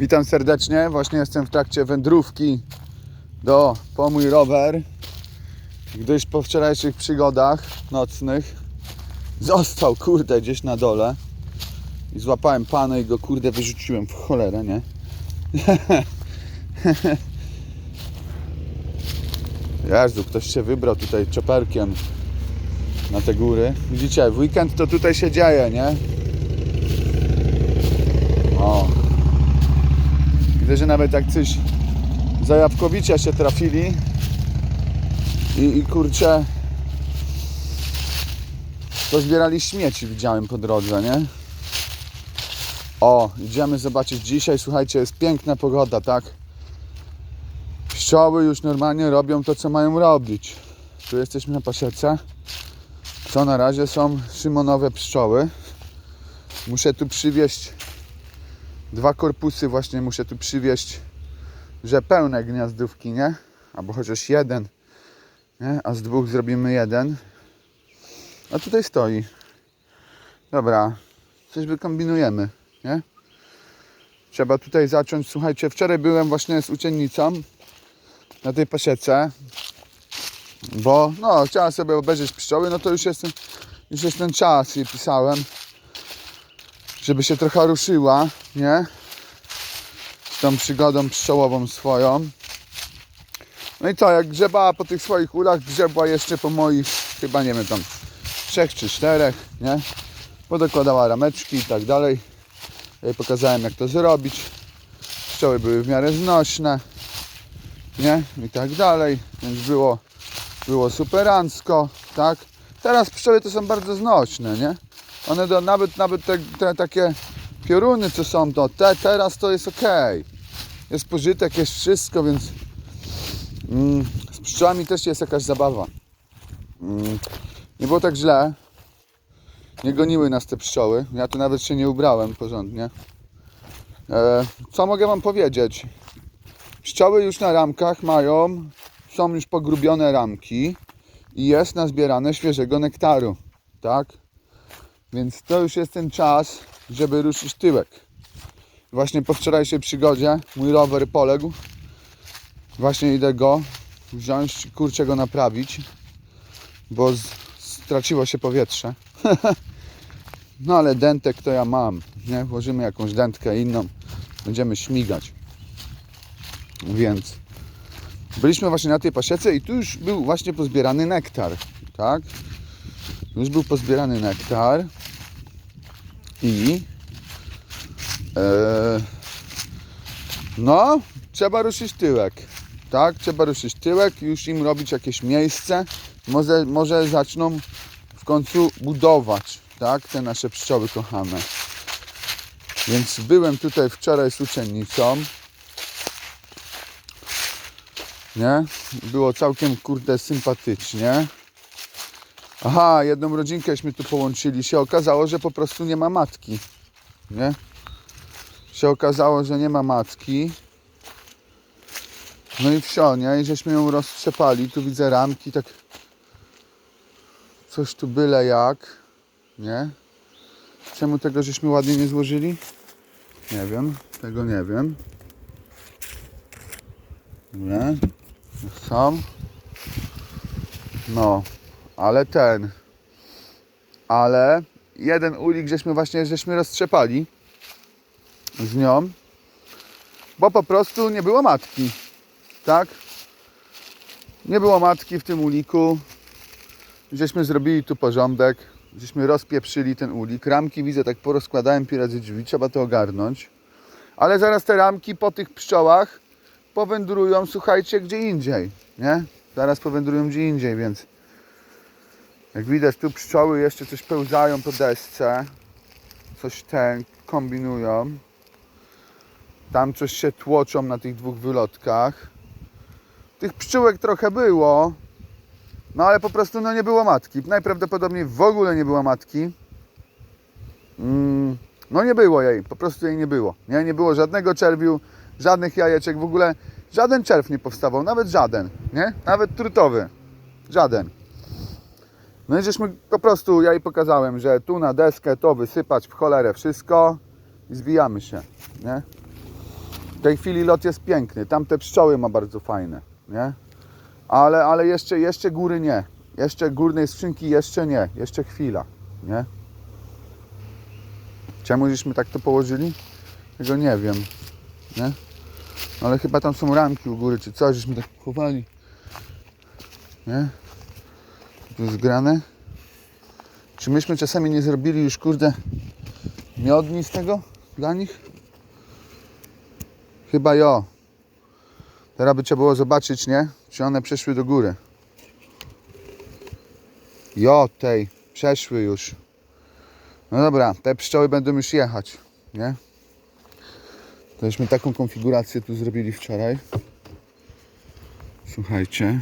Witam serdecznie. Właśnie jestem w trakcie wędrówki do po mój rower, gdyż po wczorajszych przygodach nocnych został kurde gdzieś na dole i złapałem pana i go kurde wyrzuciłem w cholerę, nie? Jezu, ktoś się wybrał tutaj czoperkiem na te góry. Widzicie, w weekend to tutaj się dzieje, nie? O. Widzę, że nawet jak coś zajawkowicia się trafili i, i kurczę pozbierali śmieci, widziałem po drodze, nie? O, idziemy zobaczyć dzisiaj, słuchajcie, jest piękna pogoda, tak? Pszczoły już normalnie robią to, co mają robić. Tu jesteśmy na pasiece. Co na razie są szymonowe pszczoły. Muszę tu przywieźć dwa korpusy właśnie muszę tu przywieźć, że pełne gniazdówki, nie? Albo chociaż jeden, nie? A z dwóch zrobimy jeden. A tutaj stoi. Dobra, coś wykombinujemy, nie? Trzeba tutaj zacząć. Słuchajcie, wczoraj byłem właśnie z uczennicą na tej pasiece, bo no, chciałem sobie obejrzeć pszczoły, no to już jest, już jest ten czas i pisałem żeby się trochę ruszyła, nie? Z tą przygodą pszczołową swoją. No i co, jak grzebała po tych swoich ulach, grzebła jeszcze po moich, chyba nie wiem, tam trzech czy czterech, nie? Podokładała rameczki i tak dalej. Ja pokazałem jak to zrobić. Pszczoły były w miarę znośne, nie? I tak dalej, więc było, było superancko, tak? Teraz pszczoły to są bardzo znośne, nie? One do, nawet, nawet te, te takie pioruny, co są to, te, teraz to jest ok. Jest pożytek, jest wszystko, więc mm, z pszczołami też jest jakaś zabawa. Mm, nie było tak źle. Nie goniły nas te pszczoły. Ja tu nawet się nie ubrałem porządnie. E, co mogę Wam powiedzieć? Pszczoły już na ramkach mają, są już pogrubione ramki i jest nazbierane świeżego nektaru. Tak? Więc to już jest ten czas, żeby ruszyć tyłek. Właśnie po wczorajszej przygodzie mój rower poległ. Właśnie idę go wziąć, kurczę go naprawić, bo straciło się powietrze. no ale dentek to ja mam, nie? Włożymy jakąś dętkę inną, będziemy śmigać. Więc byliśmy właśnie na tej pasiece i tu już był właśnie pozbierany nektar, tak? Już był pozbierany nektar i e, no, trzeba ruszyć tyłek. Tak, trzeba ruszyć tyłek, już im robić jakieś miejsce. Może, może zaczną w końcu budować, tak, te nasze pszczoły kochane. Więc byłem tutaj wczoraj z uczennicą. Nie? Było całkiem kurde sympatycznie. Aha, jedną rodzinkęśmy tu połączyli. Się okazało, że po prostu nie ma matki. Nie? Się okazało, że nie ma matki. No i wsio, nie? I żeśmy ją roztrzepali. Tu widzę ramki, tak coś tu byle jak. Nie? Czemu tego żeśmy ładnie nie złożyli? Nie wiem. Tego nie wiem. Nie? Są. No, ale ten, ale jeden ulik żeśmy właśnie żeśmy roztrzepali z nią, bo po prostu nie było matki, tak? Nie było matki w tym uliku, żeśmy zrobili tu porządek, żeśmy rozpieprzyli ten ulik, ramki widzę tak porozkładałem pi razy drzwi, trzeba to ogarnąć, ale zaraz te ramki po tych pszczołach powędrują, słuchajcie, gdzie indziej, nie? Zaraz powędrują gdzie indziej, więc jak widać tu pszczoły jeszcze coś pełzają po desce. Coś ten kombinują. Tam coś się tłoczą na tych dwóch wylotkach. Tych pszczółek trochę było. No ale po prostu no nie było matki. Najprawdopodobniej w ogóle nie było matki. Mm, no nie było jej, po prostu jej nie było. Nie, nie było żadnego czerwiu, żadnych jajeczek, w ogóle żaden czerw nie powstawał, nawet żaden, nie? Nawet trutowy. Żaden. No i żeśmy po prostu, ja jej pokazałem, że tu na deskę to wysypać w cholerę wszystko i zwijamy się, nie? W tej chwili lot jest piękny, tam te pszczoły ma bardzo fajne, nie? Ale, ale jeszcze, jeszcze góry nie. Jeszcze górnej skrzynki jeszcze nie, jeszcze chwila, nie? Czemu żeśmy tak to położyli? Tego nie wiem, nie? No ale chyba tam są ramki u góry, czy coś, żeśmy tak chowali. Nie? Tu jest grane. Czy myśmy czasami nie zrobili już, kurde, miodni z tego dla nich? Chyba jo. Teraz by trzeba było zobaczyć, nie? Czy one przeszły do góry. Jo, tej, przeszły już. No dobra, te pszczoły będą już jechać, nie? Tośmy taką konfigurację tu zrobili wczoraj. Słuchajcie.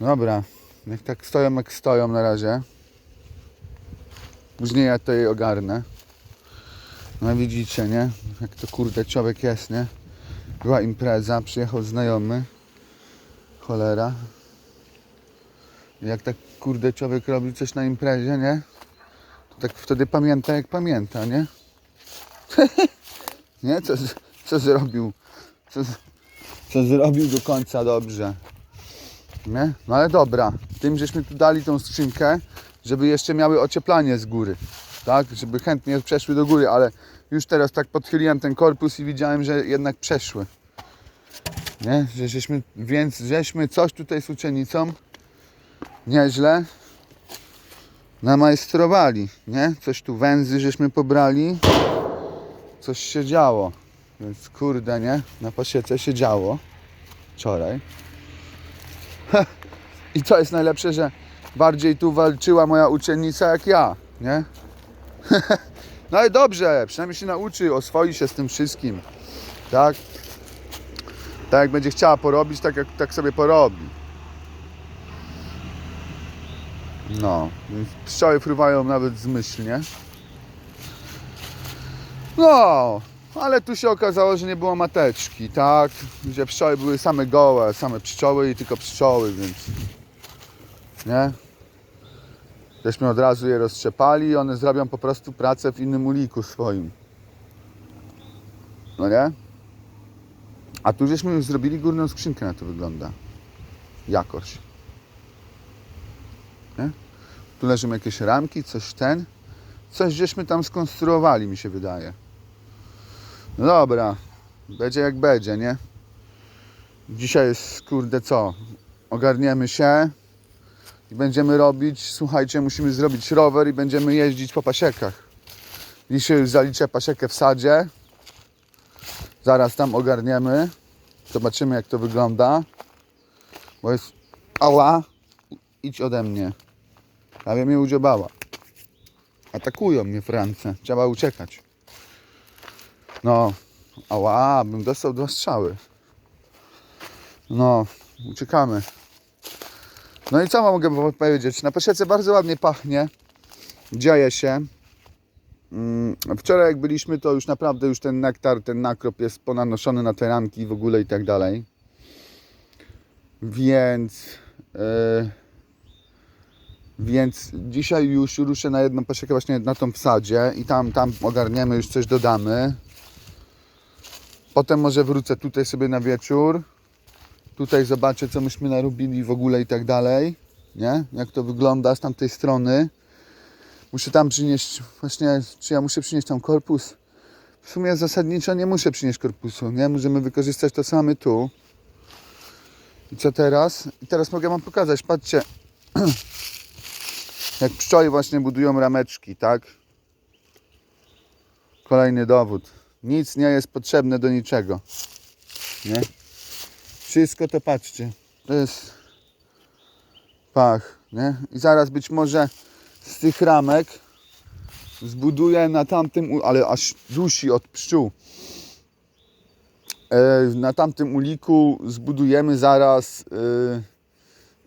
Dobra, jak tak stoją jak stoją na razie. Później ja to jej ogarnę. No widzicie, nie? Jak to kurde człowiek jest, nie? Była impreza, przyjechał znajomy. Cholera. Jak tak kurde człowiek robi coś na imprezie, nie? To tak wtedy pamięta jak pamięta, nie? nie? Co, co zrobił? Co, co zrobił do końca dobrze. Nie? No ale dobra. Tym żeśmy tu dali tą skrzynkę, żeby jeszcze miały ocieplanie z góry. Tak? Żeby chętnie przeszły do góry, ale już teraz tak podchyliłem ten korpus i widziałem, że jednak przeszły. Nie? Że żeśmy, więc żeśmy coś tutaj z uczennicą nieźle namajstrowali, nie? Coś tu węzy żeśmy pobrali. Coś się działo. Więc kurde, nie? Na pasiece się działo. Wczoraj. I co jest najlepsze, że bardziej tu walczyła moja uczennica jak ja, nie? no ale dobrze, przynajmniej się nauczy, oswoi się z tym wszystkim, tak? Tak jak będzie chciała porobić, tak, jak, tak sobie porobi. No, pszczoły fruwają nawet zmyślnie. No, ale tu się okazało, że nie było mateczki, tak? Gdzie pszczoły były same gołe, same pszczoły i tylko pszczoły, więc nie? Żeśmy od razu je roztrzepali i one zrobią po prostu pracę w innym uliku swoim. No nie? A tu żeśmy już zrobili górną skrzynkę, na to wygląda. Jakoś. Nie? Tu leżą jakieś ramki, coś ten. Coś żeśmy tam skonstruowali, mi się wydaje. No dobra, będzie jak będzie, nie? Dzisiaj jest, kurde, co? Ogarniemy się i będziemy robić, słuchajcie, musimy zrobić rower i będziemy jeździć po pasiekach. Dzisiaj już zaliczę pasiekę w sadzie. Zaraz tam ogarniemy. Zobaczymy, jak to wygląda. Bo jest... Ała! Idź ode mnie. Prawie mnie udziobała. Atakują mnie France. Trzeba uciekać. No, ała, bym dostał dwa strzały. No, uciekamy. No i co mogę powiedzieć? Na pasiece bardzo ładnie pachnie. Dzieje się. Mm, Wczoraj jak byliśmy, to już naprawdę już ten nektar, ten nakrop jest ponanoszony na te ramki w ogóle i tak dalej. Więc... Yy, więc dzisiaj już ruszę na jedną pasiekę właśnie na tą w sadzie i tam, tam ogarniemy, już coś dodamy. Potem może wrócę tutaj sobie na wieczór. Tutaj zobaczę, co myśmy narobili w ogóle i tak dalej. Nie? Jak to wygląda z tamtej strony. Muszę tam przynieść, właśnie, czy ja muszę przynieść tam korpus? W sumie zasadniczo nie muszę przynieść korpusu, nie? Możemy wykorzystać to same tu. I co teraz? I teraz mogę Wam pokazać, patrzcie. Jak pszczoły właśnie budują rameczki, tak? Kolejny dowód. Nic nie jest potrzebne do niczego. Nie? Wszystko to patrzcie. To jest pach, nie? I zaraz być może z tych ramek zbuduję na tamtym, ale aż dusi od pszczół. E, Na tamtym uliku zbudujemy zaraz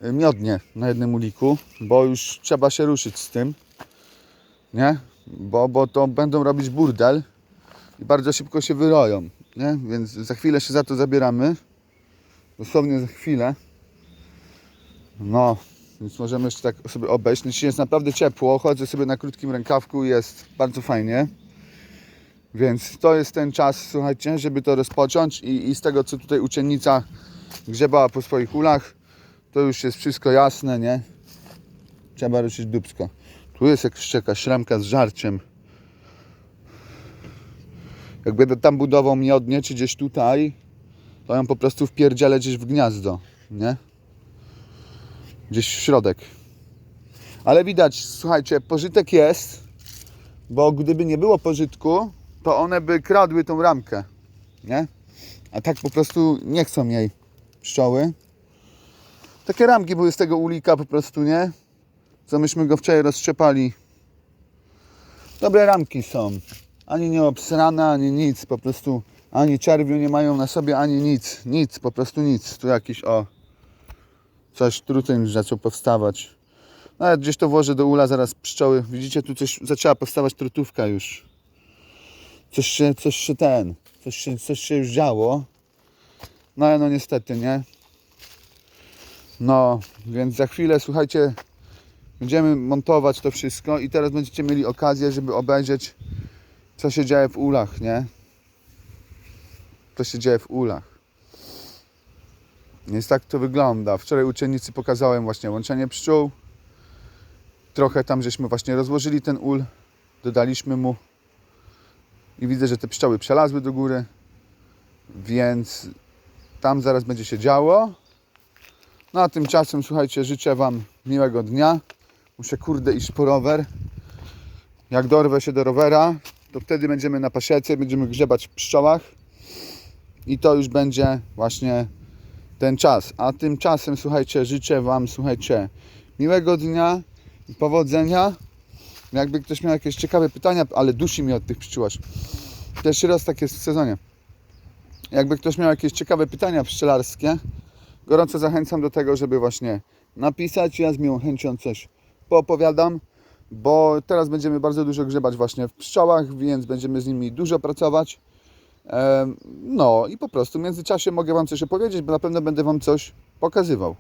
e, miodnie na jednym uliku, bo już trzeba się ruszyć z tym. Nie? Bo, bo to będą robić burdel i bardzo szybko się wyroją. Nie? Więc za chwilę się za to zabieramy. Dosłownie za chwilę. No, więc możemy jeszcze tak sobie obejść. Dzisiaj jest naprawdę ciepło, chodzę sobie na krótkim rękawku, jest bardzo fajnie. Więc to jest ten czas, słuchajcie, żeby to rozpocząć i, i z tego, co tutaj uczennica grzebała po swoich ulach, to już jest wszystko jasne, nie? Trzeba ruszyć dubsko. Tu jest jakaś jakaś szramka z żarciem. Jak będę tam budował miodnie, czy gdzieś tutaj, to ją po prostu wpierdzielę gdzieś w gniazdo, nie? Gdzieś w środek. Ale widać, słuchajcie, pożytek jest, bo gdyby nie było pożytku, to one by kradły tą ramkę, nie? A tak po prostu nie chcą jej pszczoły. Takie ramki były z tego ulika po prostu, nie? Co myśmy go wczoraj roztrzepali. Dobre ramki są. Ani nie obsrane, ani nic. Po prostu ani czerwiu nie mają na sobie, ani nic. Nic, po prostu nic. Tu jakiś o coś truteń zaczął powstawać. Nawet gdzieś to włożę do ula zaraz pszczoły. Widzicie, tu coś zaczęła powstawać trutówka już. Coś się, coś się ten, coś się, coś się już działo. No ale no niestety, nie? No, więc za chwilę, słuchajcie, będziemy montować to wszystko i teraz będziecie mieli okazję, żeby obejrzeć, co się dzieje w ulach, nie? Co się dzieje w ulach. Więc tak to wygląda. Wczoraj uczennicy pokazałem właśnie łączenie pszczół. Trochę tam żeśmy właśnie rozłożyli ten ul, dodaliśmy mu i widzę, że te pszczoły przelazły do góry, więc tam zaraz będzie się działo. No a tymczasem, słuchajcie, życzę Wam miłego dnia. Muszę kurde iść po rower. Jak dorwę się do rowera, to wtedy będziemy na pasiece, będziemy grzebać w pszczołach i to już będzie właśnie ten czas. A tymczasem, słuchajcie, życzę Wam, słuchajcie, miłego dnia i powodzenia. Jakby ktoś miał jakieś ciekawe pytania, ale dusi mnie od tych pszczół. Pierwszy raz tak jest w sezonie. Jakby ktoś miał jakieś ciekawe pytania pszczelarskie, gorąco zachęcam do tego, żeby właśnie napisać. Ja z miłą chęcią coś poopowiadam, bo teraz będziemy bardzo dużo grzebać właśnie w pszczołach, więc będziemy z nimi dużo pracować. No i po prostu w międzyczasie mogę Wam coś opowiedzieć, bo na pewno będę Wam coś pokazywał.